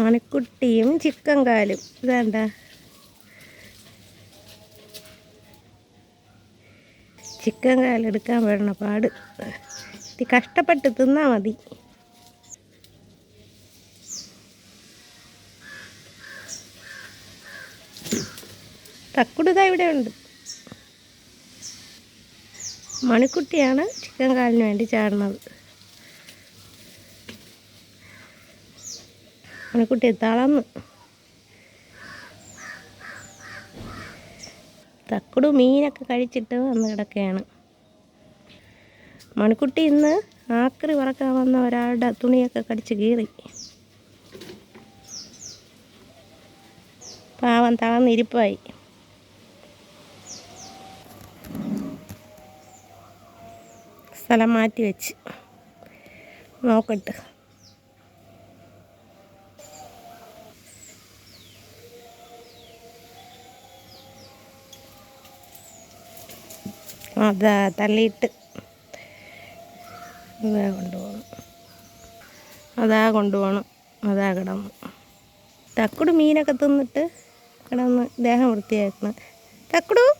മണിക്കുട്ടിയും chicken കാലും ഇതാണ്ട. Chicken കാലെടുക്കാൻ വേണം പാട്. ഇത് കഷ്ടപ്പെട്ട് തിന്നാ മതി. തക്കുടുക ഇവിടെ ഉണ്ട്. മണിക്കുട്ടിയാണ് ചിക്കൻ കാലിന് വേണ്ടി ചാടുന്നത്. മണിക്കുട്ടി എത്താളന്ന് തക്കുടു മീനൊക്കെ കഴിച്ചിട്ട് വന്ന് കിടക്കുകയാണ്. മണിക്കുട്ടി ഇന്ന് ആക്രി പറക്കാൻ വന്ന ഒരാളുടെ തുണിയൊക്കെ കടിച്ച് കീറി. പാവം തളർന്നിരിപ്പായി. സ്ഥലം മാറ്റി വെച്ച്. നോക്കട്ടെ. അതാ തള്ളിയിട്ട് അതാ കൊണ്ടുപോകണം. അതാ കൊണ്ടുപോകണം. അതാ കിടന്നു. തക്കുട് മീനൊക്കെ തിന്നിട്ട് കിടന്ന് ദേഹം വൃത്തിയാക്കണം. തക്കുടു.